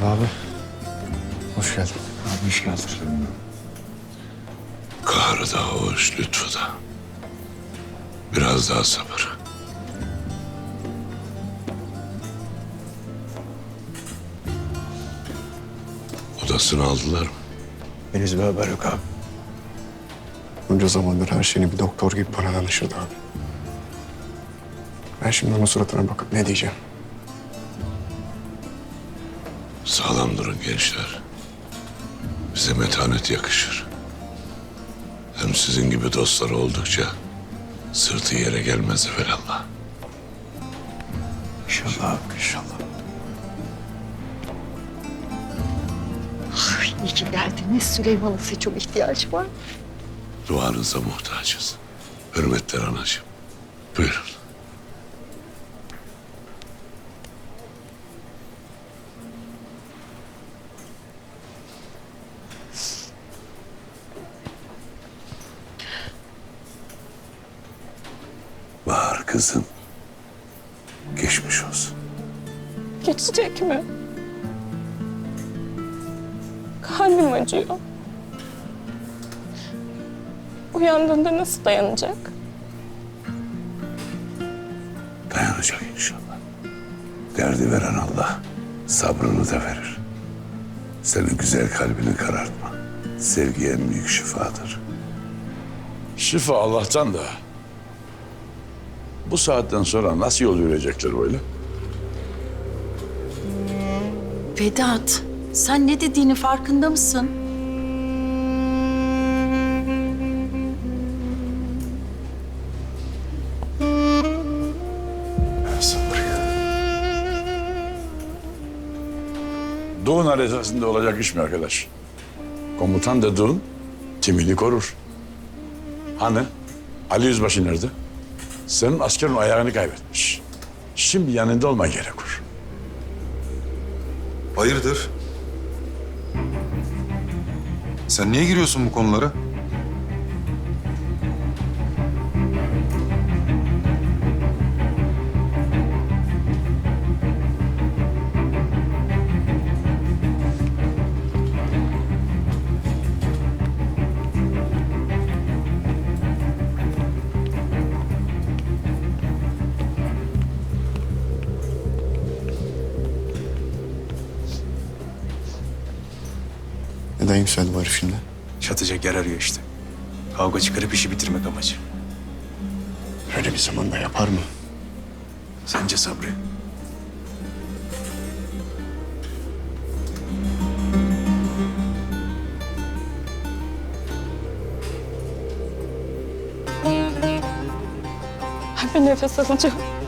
Eyvallah abi. Hoş geldin. Abi hoş geldin. Kahrı da hoş, lütfu da. Biraz daha sabır. Odasını aldılar mı? Henüz bir haber yok abi. Bunca zamandır her şeyini bir doktor gibi bana danışırdı abi. Ben şimdi onun suratına bakıp ne diyeceğim? Sağlam durun gençler. Bize metanet yakışır. Hem sizin gibi dostlar oldukça sırtı yere gelmez evelallah. İnşallah inşallah. Ay, iyi ki geldiniz. Süleyman'ın size çok ihtiyacı var. Duanıza muhtacız. Hürmetler anacığım. Buyurun. Kızım. Geçmiş olsun. Geçecek mi? Kalbim acıyor. Uyandığında nasıl dayanacak? Dayanacak inşallah. Derdi veren Allah sabrını da verir. Senin güzel kalbini karartma. Sevgi en büyük şifadır. Şifa Allah'tan da. Bu saatten sonra nasıl yol yürüyecekler böyle? Vedat, sen ne dediğini farkında mısın? Sabır ya. Doğun haritasında olacak iş mi arkadaş? Komutan dediğin timini korur. Hani Ali Yüzbaşı nerede? Senin askerin ayağını kaybetmiş. Şimdi yanında olma gerekir. Hayırdır? Sen niye giriyorsun bu konulara? Neden yükseldi bu herif şimdi? Çatacak yer arıyor işte. Kavga çıkarıp işi bitirmek amacı. Öyle bir zamanda yapar mı? Sence Sabri? Ben bir nefes alacağım.